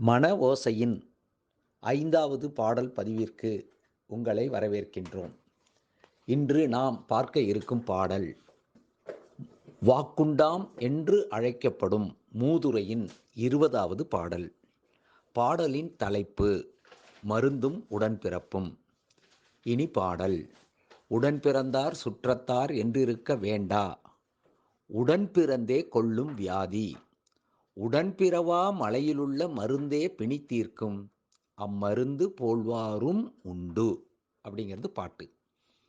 மன ஓசையின் ஐந்தாவது பாடல் பதிவிற்கு உங்களை வரவேற்கின்றோம். இன்று நாம் பார்க்க இருக்கும் பாடல் வாக்குண்டாம் என்று அழைக்கப்படும் மூதுரையின் இருபதாவது பாடல். பாடலின் தலைப்பு மருந்தும் உடன்பிறப்பும் இனி பாடல் உடன்பிறந்தார் சுற்றத்தார் என்றிருக்க வேண்டா உடன்பிறந்தே கொள்ளும் வியாதி உடன்பிறவா மலையிலுள்ள மருந்தே பிணித்தீர்க்கும். அம்மருந்து போல்வாரும் உண்டு. அப்படிங்கிறது பாட்டு.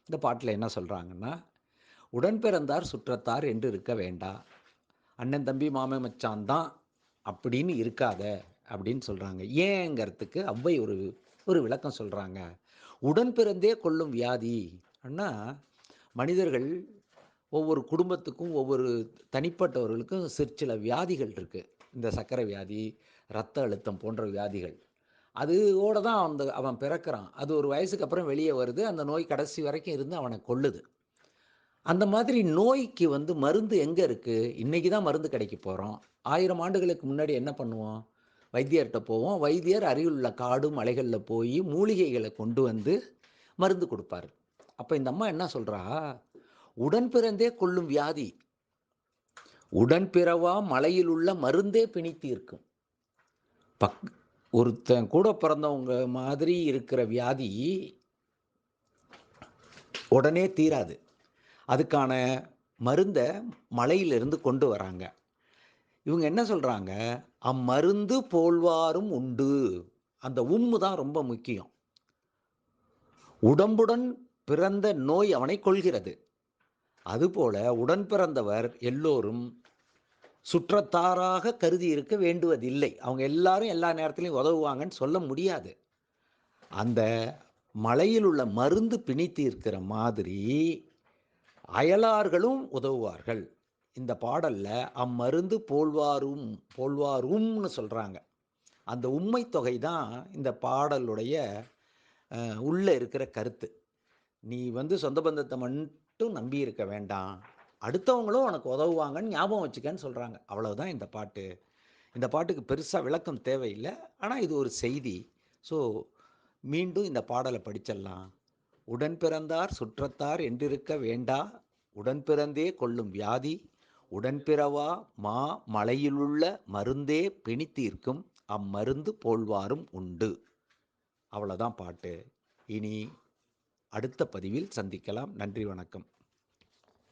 இந்த பாட்டில் என்ன சொல்கிறாங்கன்னா உடன்பிறந்தார் சுற்றத்தார் என்று இருக்க வேண்டா. அண்ணன் தம்பி மாமே மச்சான் தான் அப்படின்னு இருக்காத. அப்படின்னு சொல்கிறாங்க ஏங்கிறதுக்கு அவ்வை ஒரு ஒரு விளக்கம் சொல்கிறாங்க உடன்பிறந்தே கொள்ளும் வியாதி. அண்ணா மனிதர்கள் ஒவ்வொரு குடும்பத்துக்கும் ஒவ்வொரு தனிப்பட்டவர்களுக்கும் சிற்சில வியாதிகள் இருக்குது இந்த சர்க்கரை வியாதி இரத்த அழுத்தம் போன்ற வியாதிகள். அதோட தான் அந்த அவன் பிறக்கிறான். அது ஒரு வயசுக்கு அப்புறம் வெளியே வருது. அந்த நோய் கடைசி வரைக்கும் இருந்து அவனை கொள்ளுது அந்த மாதிரி நோய்க்கு வந்து மருந்து எங்கே இருக்குது இன்றைக்கி தான் மருந்து கிடைக்க போகிறோம் ஆயிரம் ஆண்டுகளுக்கு முன்னாடி என்ன பண்ணுவோம்? வைத்தியர்கிட்ட போவோம். வைத்தியர் அருகில் உள்ள காடு மலைகளில் போய் மூலிகைகளை கொண்டு வந்து மருந்து கொடுப்பார். அப்போ இந்த அம்மா என்ன சொல்கிறா உடன் பிறந்தே கொள்ளும் வியாதி. உடன் பிறவா மலையில் உள்ள மருந்தே பிணித்து இருக்கும். பக் ஒருத்தன் கூட பிறந்தவங்க மாதிரி இருக்கிற வியாதி உடனே தீராது. அதுக்கான மருந்தை மலையிலிருந்து கொண்டு வராங்க. இவங்க என்ன சொல்கிறாங்க அம்மருந்து போல்வாரும் உண்டு. அந்த உம்மு தான் ரொம்ப முக்கியம். உடம்புடன் பிறந்த நோய் அவனை கொள்கிறது அதுபோல உடன் பிறந்தவர் எல்லோரும் சுற்றத்தாராக கருதி இருக்க வேண்டுவதில்லை. அவங்க எல்லாரும் எல்லா நேரத்திலையும் உதவுவாங்கன்னு சொல்ல முடியாது. அந்த மலையில் உள்ள மருந்து பிணித்து இருக்கிற மாதிரி அயலார்களும் உதவுவார்கள். இந்த பாடலில் அம்மருந்து போல்வாரும் போல்வாரும்னு சொல்கிறாங்க அந்த உண்மை தொகை தான் இந்த பாடலுடைய உள்ளே இருக்கிற கருத்து. நீ வந்து சொந்த பந்தத்தை மட்டும் நம்பி இருக்க வேண்டாம். அடுத்தவங்களும் உனக்கு உதவுவாங்கன்னு ஞாபகம் வச்சுக்கன்னு சொல்கிறாங்க அவ்வளவுதான் இந்த பாட்டு. இந்த பாட்டுக்கு பெருசாக விளக்கம் தேவையில்லை. ஆனால் இது ஒரு செய்தி. ஸோ மீண்டும் இந்த பாடலை படிச்சிடலாம். உடன் பிறந்தார் சுற்றத்தார் என்றிருக்க வேண்டா. உடன் பிறந்தே கொள்ளும் வியாதி. உடன்பிறவா மா மலையிலுள்ள மருந்தே பிணித்தீர்க்கும் அம்மருந்து போல்வாரும் உண்டு. அவ்வளோதான் பாட்டு. இனி அடுத்த பதிவில் சந்திக்கலாம். நன்றி வணக்கம்.